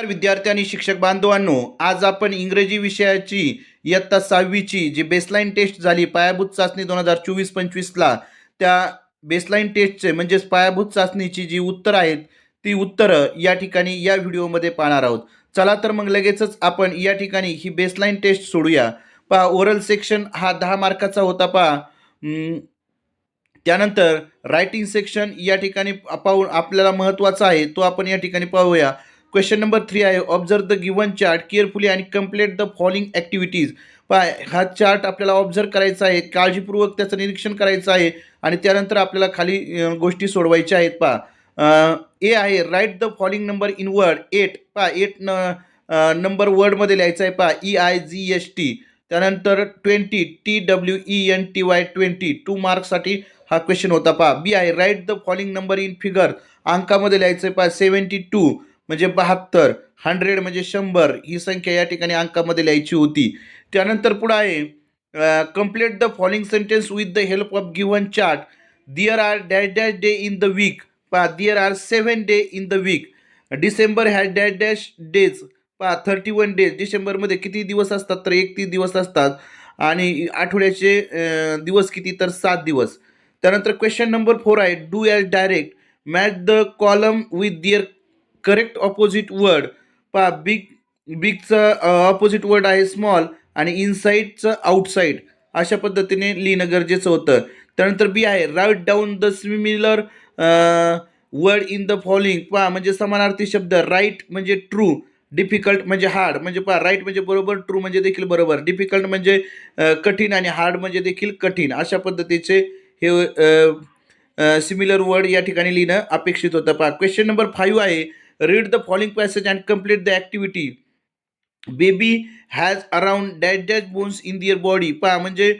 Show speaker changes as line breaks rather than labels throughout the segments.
नमस्कार विद्यार्थी आणि शिक्षक बांधवांनो आज आपण इंग्रजी विषयाची इयत्ता सहावीची जी बेसलाईन टेस्ट झाली पायाभूत चाचणी दोन हजार चोवीस पंचवीसला त्या बेसलाईन टेस्टचे म्हणजेच पायाभूत चाचणीची जी उत्तरं आहेत ती उत्तरं या ठिकाणी या व्हिडिओमध्ये पाहणार आहोत. चला तर मग लगेचच आपण या ठिकाणी ही बेसलाईन टेस्ट सोडूया. पहा ओरल सेक्शन हा दहा मार्काचा होता पहा. त्यानंतर रायटिंग सेक्शन या ठिकाणी पाहून आपल्याला महत्त्वाचा आहे तो आपण या ठिकाणी पाहूया. क्वेश्चन नंबर थ्री आहे. Observe the given chart carefully आणि complete the following activities pie हा चार्ट आपल्याला ऑब्झर्व करायचा आहे. काळजीपूर्वक त्याचं निरीक्षण करायचं आहे. आणि त्यानंतर आपल्याला खाली गोष्टी सोडवायच्या आहेत. पहा ए आहे write the following number in word eight पहा एट न नंबर वर्डमध्ये लिहायचं आहे. पहा E I G S T त्यानंतर twenty T W E N T Y twenty two मार्क्ससाठी हा क्वेश्चन होता. पहा बी आहे write the following number in figure अंकामध्ये लिहायचं आहे. पहा सेवन्टी टू म्हणजे बहात्तर हंड्रेड म्हणजे शंभर ही संख्या या ठिकाणी अंकामध्ये लिहायची होती. त्यानंतर पुढं आहे complete the following sentence with the help of given chart there are dash dash day in the week पहा there are seven day in the week December has dash dash days पहा थर्टी वन डेज डिसेंबरमध्ये किती दिवस असतात तर एकतीस दिवस असतात. आणि आठवड्याचे दिवस किती तर सात दिवस. त्यानंतर क्वेश्चन नंबर फोर आहे do as directed match the column with their correct opposite word पा बिग बिगचं ऑपोजिट वर्ड आहे स्मॉल आणि इनसाईडचं आउटसाईड अशा पद्धतीने लिहिणं गरजेचं होतं. त्यानंतर बी आहे write down the similar word in the following पहा म्हणजे समानार्थी शब्द. राईट म्हणजे ट्रू डिफिकल्ट म्हणजे हार्ड म्हणजे पहा राईट म्हणजे बरोबर ट्रू म्हणजे देखील बरोबर. डिफिकल्ट म्हणजे कठीण आणि हार्ड म्हणजे देखील कठीण. अशा पद्धतीचे हे सिमिलर वर्ड या ठिकाणी लिहिणं अपेक्षित होतं. पहा क्वेश्चन नंबर फाईव्ह आहे. Read the following passage and complete the activity baby has around dash dash bones in their body पहा म्हणजे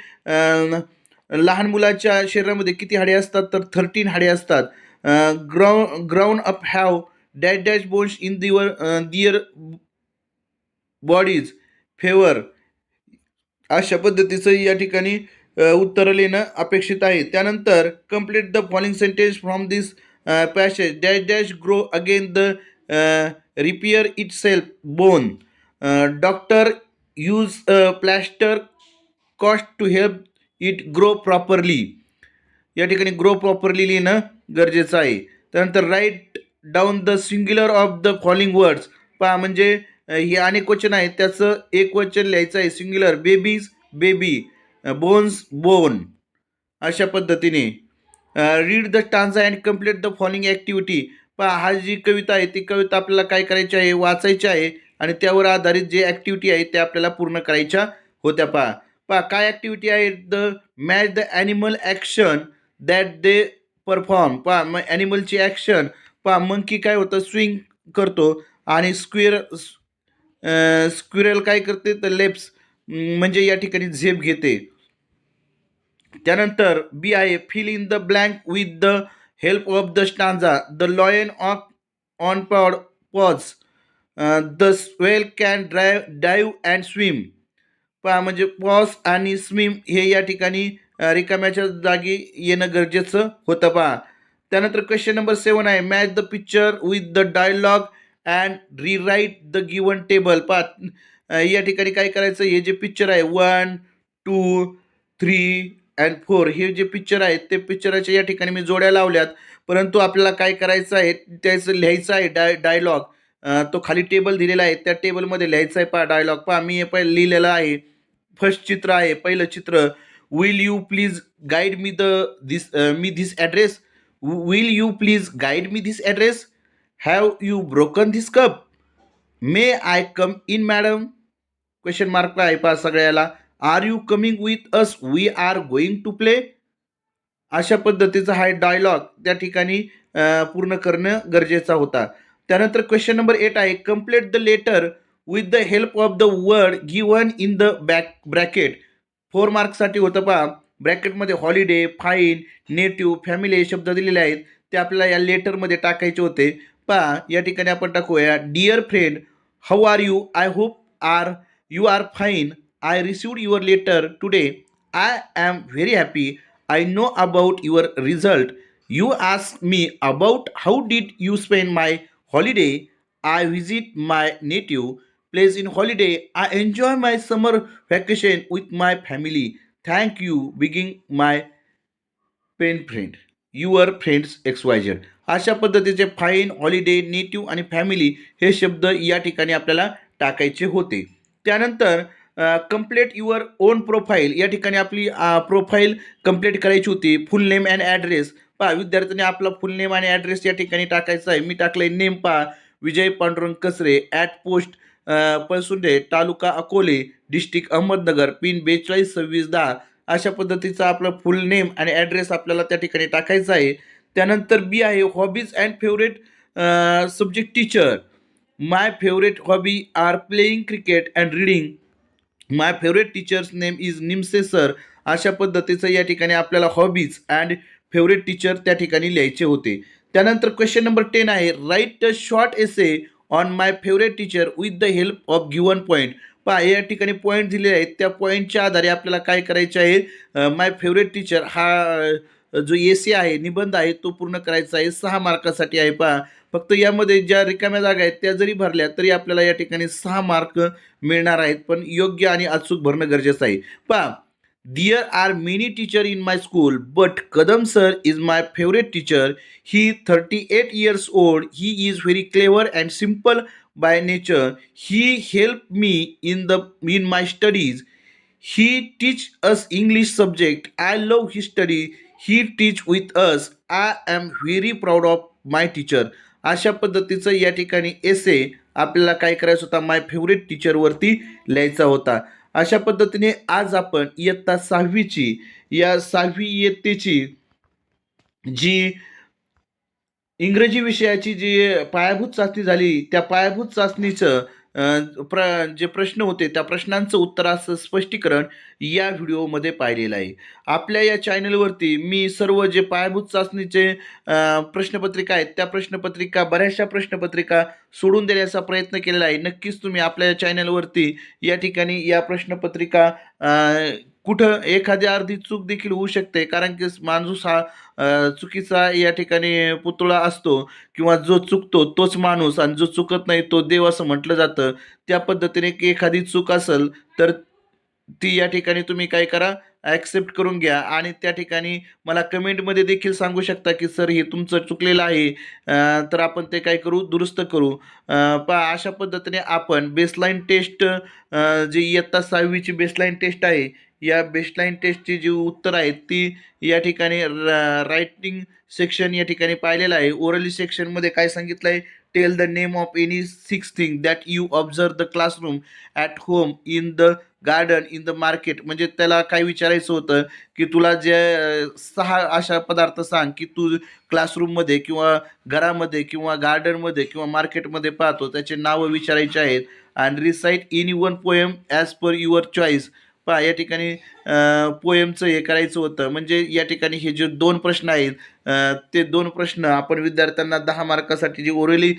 लहान मुलाच्या शरीरामध्ये किती हाडे असतात? तर थर्टीन हाडे असतात. Grow grown up have dash dash bones in their their bodies favour अशा पद्धतीचं या ठिकाणी उत्तरं लिहिणं अपेक्षित आहे. त्यानंतर complete the following sentence from this passage dash dash grow again the repair itself bone doctor use plaster cast to help it grow properly या ठिकाणी ग्रो प्रॉपरली लिहिणं गरजेचं आहे. त्यानंतर write down the singular of the following words पहा म्हणजे हे अनेक वचन आहेत. त्याचं एक वचन लिहायचं आहे singular babies baby bones bone अशा पद्धतीने. Read the stanza and complete the following activity पहा हा जी कविता आहे ती कविता आपल्याला काय करायची आहे वाचायची आहे आणि त्यावर आधारित जे ॲक्टिव्हिटी आहे त्या आपल्याला पूर्ण करायच्या होत्या पहा. पहा काय ॲक्टिव्हिटी आहे? The match the animal action that they perform पहा मग ॲनिमलची ॲक्शन पहा मंकी काय होतं? स्विंग करतो आणि स्क्वेअर स्क्विरल काय करते? तर लेप्स म्हणजे या ठिकाणी झेप घेते. त्यानंतर बी आहे fill in the blank with the help of the stanza the lion of on pod paws the swell can dry dive and swim पहा म्हणजे पॉज आणि स्विम हे या ठिकाणी uh, रिकाम्याच्या जागी येणं गरजेचं होतं पहा. त्यानंतर क्वेश्चन नंबर सेवन आहे match the picture with the dialogue and rewrite the given table पहा uh, या ठिकाणी काय करायचं? हे जे पिक्चर आहे one two three and four हे जे पिक्चर आहेत ते पिक्चराच्या या ठिकाणी मी जोड्या लावल्यात. परंतु आपल्याला काय करायचं आहे त्याचं लिहायचं आहे डाय डायलॉग तो खाली टेबल दिलेला आहे त्या टेबलमध्ये लिहायचं आहे पहा डायलॉग पहा मी हे पहिलं लिहिलेलं आहे. फर्स्ट चित्र आहे पहिलं चित्र. Will you please guide me the this me this address will you please guide me this address have you broken this cup may I come in madam question mark आहे पहा सगळ्याला. Are you coming with us we are going to play अशा पद्धतीचा हा dialogue त्या ठिकाणी पूर्ण करणं गरजेचा होता. त्यानंतर क्वेश्चन नंबर एट आहे. Complete the letter with the help of the word given in the back bracket four मार्क्ससाठी होतं पहा. ब्रॅकेटमध्ये हॉलिडे फाईन नेटिव्ह फॅमिली हे शब्द दिलेले आहेत. ते आपल्याला या लेटरमध्ये टाकायचे होते. पहा या ठिकाणी आपण टाकूया. Dear friend how are you I hope are you are fine I received your letter today I am very happy I know about your result you ask me about how did you spend my holiday I visit my native place in holiday I enjoy my summer vacation with my family thank you begging my pen friend your friends X अशा पद्धतीचे fine holiday native आणि family हे शब्द या ठिकाणी आपल्याला टाकायचे होते. त्यानंतर कंप्लीट युअर ओन प्रोफाईल या ठिकाणी आपली प्रोफाईल कंप्लीट करायची होती. फुल नेम अँड ॲड्रेस पहा विद्यार्थ्यांनी आपला फुल नेम आणि ॲड्रेस या ठिकाणी टाकायचा आहे. मी टाकलं आहे नेम पहा. Vijay Pandurang Kasare at post Palsunde taluka Akole district Ahmednagar pin बेचाळीस सव्वीस दहा. अशा पद्धतीचा आपला फुल नेम आणि ॲड्रेस आपल्याला त्या ठिकाणी टाकायचा आहे. त्यानंतर बी आहे hobbies and favourite subject teacher my favourite hobby are playing cricket and reading my favourite teacher's name is Nimse sir अशा पद्धतीचं या ठिकाणी आपल्याला हॉबीज अँड फेवरेट टीचर त्या ठिकाणी लिहायचे होते. त्यानंतर क्वेश्चन नंबर टेन आहे. Write a short essay on my favourite teacher with the help of given point पहा या ठिकाणी पॉईंट दिलेले आहेत. त्या पॉईंटच्या आधारे आपल्याला काय करायचे आहे? माय फेवरेट टीचर हा जो ए सी आहे निबंध आहे तो पूर्ण करायचा आहे. सहा मार्कासाठी आहे पहा. फक्त यामध्ये ज्या रिकाम्या जागा आहेत त्या जरी भरल्या तरी आपल्याला या ठिकाणी सहा मार्क मिळणार आहेत. पण योग्य आणि अचूक भरणं गरजेचं आहे. पहा. There are many teacher in my school but Kadam sir is my favourite teacher he thirty eight years old he is very clever and simple by nature he help me in the in my studies he teach us English subject I love history he teach with us I am very proud of my teacher अशा पद्धतीचं या ठिकाणी एसे आपल्याला काय करायचं होता? माय favourite टीचरवरती लिहायचा होता. अशा पद्धतीने आज आपण इयत्ता सहावीची या सहावी इयत्तेची जी इंग्रजी विषयाची जी पायाभूत चाचणी झाली त्या पायाभूत चाचणीचं चा, प्र जे प्रश्न होते त्या प्रश्नांचं उत्तराचं स्पष्टीकरण या व्हिडिओमध्ये पाहिलेलं आहे. आपल्या या चॅनलवरती मी सर्व जे पायाभूत चाचणीचे प्रश्नपत्रिका आहेत त्या प्रश्नपत्रिका बऱ्याचशा प्रश्नपत्रिका सोडून देण्याचा प्रयत्न केलेला आहे. नक्कीच तुम्ही आपल्या चॅनलवरती या ठिकाणी या प्रश्नपत्रिका कुठं एखादी अर्धी चूक देखील होऊ शकते कारण की माणूस हा चुकीचा या ठिकाणी पुतळा असतो किंवा जो चुकतो तोच माणूस आणि जो चुकत नाही तो देव असं म्हटलं जातं. त्या पद्धतीने की एखादी चूक असेल तर ती या ठिकाणी तुम्ही काय करा ॲक्सेप्ट करून घ्या आणि त्या ठिकाणी मला कमेंटमध्ये देखील सांगू शकता की सर हे तुमचं चुकलेलं आहे. तर आपण ते काय करू दुरुस्त करू. अं, अशा पद्धतीने आपण बेसलाईन टेस्ट जे जी इयत्ता सहावीची बेसलाईन टेस्ट आहे या बेस्टलाईन टेस्टची जी उत्तर आहेत ती या ठिकाणी रायटिंग सेक्शन या ठिकाणी पाहिलेलं आहे. ओरली सेक्शनमध्ये काय सांगितलं आहे tell the name of any six thing that you observe the classroom at home in the garden in the market म्हणजे त्याला काय विचारायचं होतं की तुला जे सहा अशा पदार्थ सांग की तू क्लासरूममध्ये किंवा घरामध्ये किंवा गार्डनमध्ये किंवा मार्केटमध्ये पाहतो. त्याचे नावं विचारायचे आहेत. आणि recite any one poem as per your choice पहा या ठिकाणी पोएमचं हे करायचं होतं. म्हणजे या ठिकाणी हे जे दोन प्रश्न आहेत ते दोन प्रश्न आपण विद्यार्थ्यांना दहा मार्कासाठी जे ओरली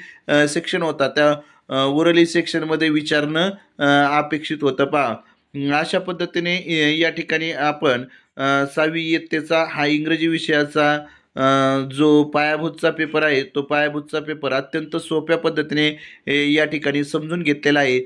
सेक्शन होता त्या ओरली सेक्शनमध्ये विचारणं अपेक्षित होतं. पहा अशा पद्धतीने या ठिकाणी आपण सहावी इयत्तेचा हा इंग्रजी विषयाचा जो पायाभूतचा पेपर आहे तो पायाभूतचा पेपर अत्यंत सोप्या पद्धतीने या ठिकाणी समजून घेतलेला आहे.